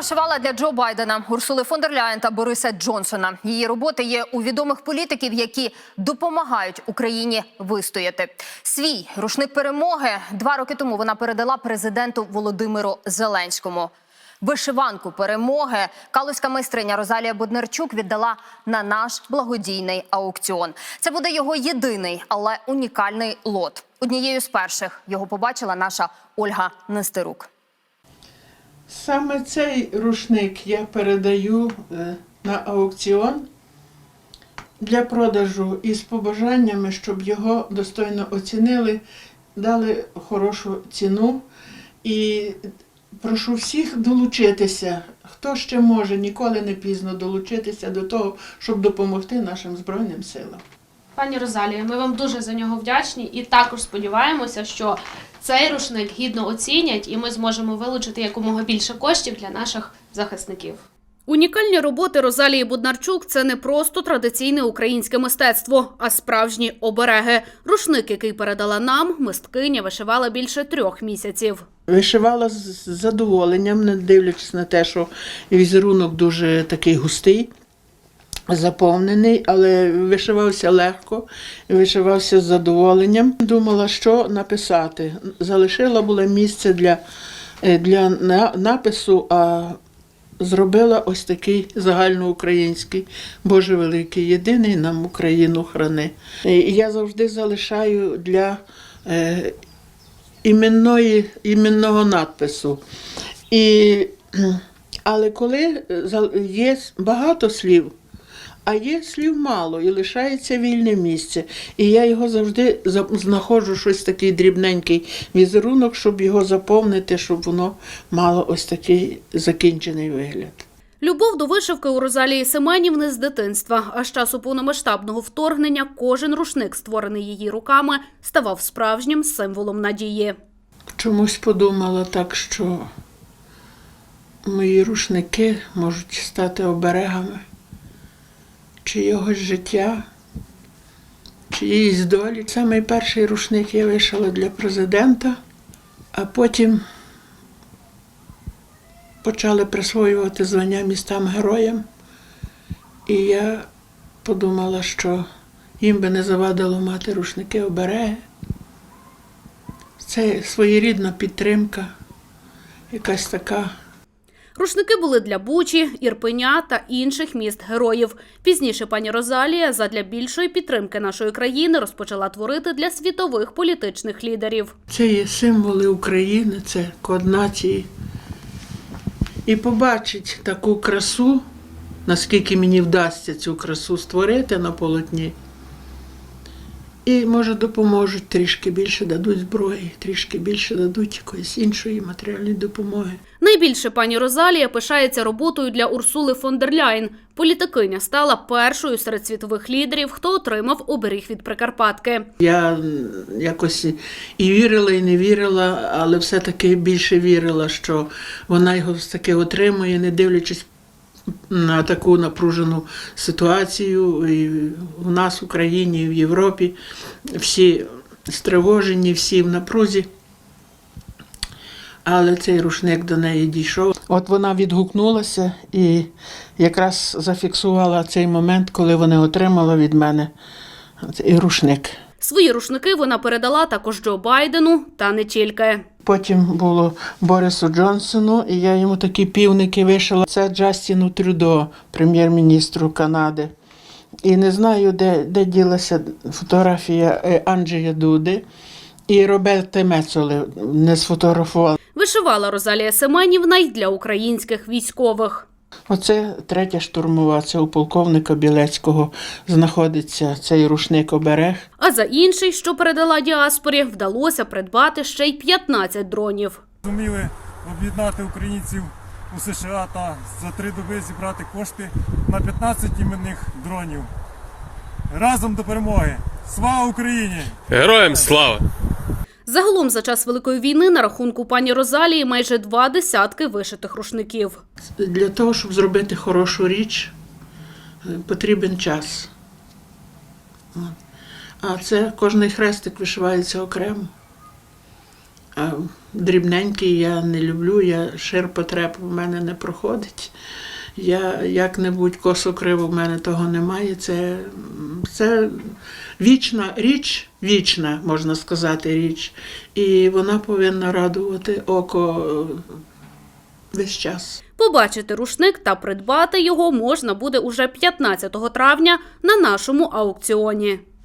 вишивала для Джо Байдена, Урсули фон дер Ляєн та Бориса Джонсона. Її роботи є у відомих політиків, які допомагають Україні вистояти. Свій рушник перемоги два роки тому вона передала президенту Володимиру Зеленському. Вишиванку перемоги калузька майстриня Розалія Боднарчук віддала на наш благодійний аукціон. Це буде його єдиний, але унікальний лот. Однією з перших його побачила наша Ольга Нестерук. Саме цей рушник я передаю е, на аукціон для продажу із побажаннями, щоб його достойно оцінили, дали хорошу ціну. І прошу всіх долучитися. Хто ще може, ніколи не пізно долучитися до того, щоб допомогти нашим Збройним силам. Пані Розалія, ми вам дуже за нього вдячні і також сподіваємося, що цей рушник гідно оцінять, і ми зможемо вилучити якомога більше коштів для наших захисників. Унікальні роботи Розалії Буднарчук це не просто традиційне українське мистецтво, а справжні обереги. Рушник, який передала нам, мисткиня вишивала більше трьох місяців. Вишивала з задоволенням, не дивлячись на те, що візерунок дуже такий густий, заповнений, але вишивався легко, вишивався з задоволенням. Думала, що написати. Залишила було місце для, е, для напису, а зробила ось такий загальноукраїнський, Боже великий, єдиний нам Україну храни. І я завжди залишаю для. е, іменної, іменного надпису. І, але коли е, є багато слів, а є слів мало і лишається вільне місце. І я його завжди за- знаходжу щось такий дрібненький візерунок, щоб його заповнити, щоб воно мало ось такий закінчений вигляд. Любов до вишивки у Розалії Семенівни з дитинства. А з часу повномасштабного вторгнення кожен рушник, створений її руками, ставав справжнім символом надії. Чомусь подумала так, що мої рушники можуть стати оберегами чийогось життя, чиїсь долі. Самий перший рушник я вишила для президента, а потім почали присвоювати звання містам героям. І я подумала, що їм би не завадило мати рушники обереги. Це своєрідна підтримка, якась така. Рушники були для Бучі, Ірпеня та інших міст героїв. Пізніше пані Розалія задля більшої підтримки нашої країни розпочала творити для світових політичних лідерів. Це є символи України, це код нації. І побачить таку красу, наскільки мені вдасться цю красу створити на полотні. І, може, допоможуть трішки більше дадуть зброї, трішки більше дадуть якоїсь іншої матеріальної допомоги. Найбільше пані Розалія пишається роботою для Урсули фон дер Ляйн. Політикиня стала першою серед світових лідерів, хто отримав оберіг від Прикарпатки. Я якось і вірила, і не вірила, але все-таки більше вірила, що вона його все-таки отримує, не дивлячись на таку напружену ситуацію і в нас в Україні, і в Європі. Всі стривожені, всі в напрузі. Але цей рушник до неї дійшов. От вона відгукнулася і якраз зафіксувала цей момент, коли вони отримали від мене цей рушник. Свої рушники вона передала також Джо Байдену та не тільки. Потім було Борису Джонсону, і я йому такі півники вишила. Це Джастіну Трюдо, прем'єр-міністру Канади. І не знаю, де, де ділася фотографія е, Анджея Дуди і Роберта Мецоли не сфотографували. Вишивала Розалія Семенівна й для українських військових. Оце третя штурмова, це у полковника Білецького знаходиться цей рушник оберег. А за інший, що передала діаспорі, вдалося придбати ще й 15 дронів. зуміли об'єднати українців у США та за три доби зібрати кошти на 15 іменних дронів. Разом до перемоги! Слава Україні! Героям слава! Загалом за час Великої війни на рахунку пані Розалії майже два десятки вишитих рушників. Для того, щоб зробити хорошу річ, е, потрібен час. А це кожний хрестик вишивається окремо. Дрібненький я не люблю, я ширпотреб в мене не проходить. Я як-небудь косо криво в мене того немає. Це, це вічна річ, вічна, можна сказати, річ. І вона повинна радувати око весь час. Побачити рушник та придбати його можна буде уже 15 травня на нашому аукціоні.